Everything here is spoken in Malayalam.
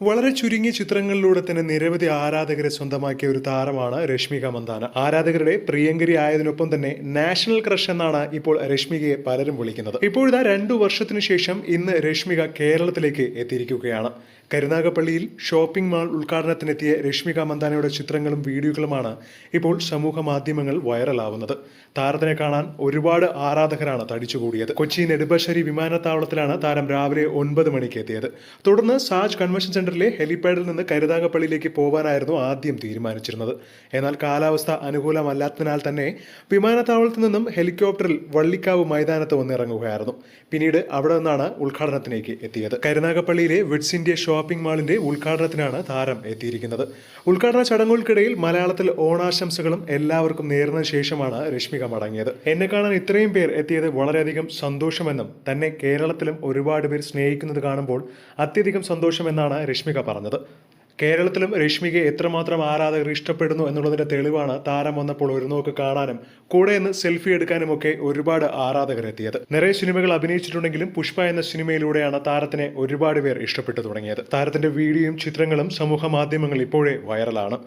വളരെ ചുരുങ്ങിയ ചിത്രങ്ങളിലൂടെ തന്നെ നിരവധി ആരാധകരെ സ്വന്തമാക്കിയ ഒരു താരമാണ് രശ്മിക മന്ദാന. ആരാധകരുടെ പ്രിയങ്കരി ആയതിനൊപ്പം തന്നെ നാഷണൽ ക്രഷ് എന്നാണ് ഇപ്പോൾ രശ്മികയെ പലരും വിളിക്കുന്നത്. ഇപ്പോഴിതാ രണ്ടു വർഷത്തിനു ശേഷം ഇന്ന് രശ്മിക കേരളത്തിലേക്ക് എത്തിയിരിക്കുകയാണ്. കരുനാഗപ്പള്ളിയിൽ ഷോപ്പിംഗ് മാൾ ഉദ്ഘാടനത്തിനെത്തിയ രശ്മിക മന്ദാനയുടെ ചിത്രങ്ങളും വീഡിയോകളുമാണ് ഇപ്പോൾ സമൂഹ മാധ്യമങ്ങൾ വൈറലാവുന്നത്. താരത്തിനെ കാണാൻ ഒരുപാട് ആരാധകരാണ് തടിച്ചുകൂടിയത്. കൊച്ചി നെടുമ്പശ്ശേരി വിമാനത്താവളത്തിലാണ് താരം രാവിലെ ഒൻപത് മണിക്ക് എത്തിയത്. തുടർന്ന് സാജ് കൺവെൻഷൻ സെന്ററിലെ ഹെലിപാഡിൽ നിന്ന് കരുതാകപ്പള്ളിയിലേക്ക് പോകാനായിരുന്നു ആദ്യം തീരുമാനിച്ചിരുന്നത്. എന്നാൽ കാലാവസ്ഥ അനുകൂലമല്ലാത്തതിനാൽ തന്നെ വിമാനത്താവളത്തിൽ നിന്നും ഹെലികോപ്റ്ററിൽ വള്ളിക്കാവ് മൈതാനത്ത് വന്നിറങ്ങുകയായിരുന്നു. പിന്നീട് അവിടെ നിന്നാണ് ഉദ്ഘാടനത്തിലേക്ക് എത്തിയത്. കരുനാഗപ്പള്ളിയിലെ വിഡ്സ് ഇന്ത്യ ഷോപ്പിംഗ് മാളിന്റെ ഉദ്ഘാടനത്തിനാണ് താരം എത്തിയിരിക്കുന്നത്. ഉദ്ഘാടന ചടങ്ങുകൾക്കിടയിൽ മലയാളത്തിൽ ഓണാശംസകളും എല്ലാവർക്കും നേർന്ന ശേഷമാണ് രശ്മിക മടങ്ങിയത്. എന്നെ കാണാൻ ഇത്രയും പേർ എത്തിയത് വളരെയധികം സന്തോഷമെന്നും തന്നെ കേരളത്തിലും ഒരുപാട് പേർ സ്നേഹിക്കുന്നത് കാണുമ്പോൾ അത്യധികം സന്തോഷമെന്നാണ് രശ്മിക പറഞ്ഞത്. കേരളത്തിലും രശ്മികയെ എത്രമാത്രം ആരാധകർ ഇഷ്ടപ്പെടുന്നു എന്നുള്ളതിന്റെ തെളിവാണ് താരം വന്നപ്പോൾ ഒരു നോക്ക് കാണാനും കൂടെ നിന്ന് സെൽഫി എടുക്കാനും ഒക്കെ ഒരുപാട് ആരാധകർ എത്തിയത് നിറയെ സിനിമകൾ അഭിനയിച്ചിട്ടുണ്ടെങ്കിലും പുഷ്പ എന്ന സിനിമയിലൂടെയാണ് താരത്തിനെ ഒരുപാട് പേർ ഇഷ്ടപ്പെട്ടു തുടങ്ങിയത്. താരത്തിന്റെ വീഡിയോയും ചിത്രങ്ങളും സമൂഹ മാധ്യമങ്ങൾ ഇപ്പോഴേ വൈറലാണ്.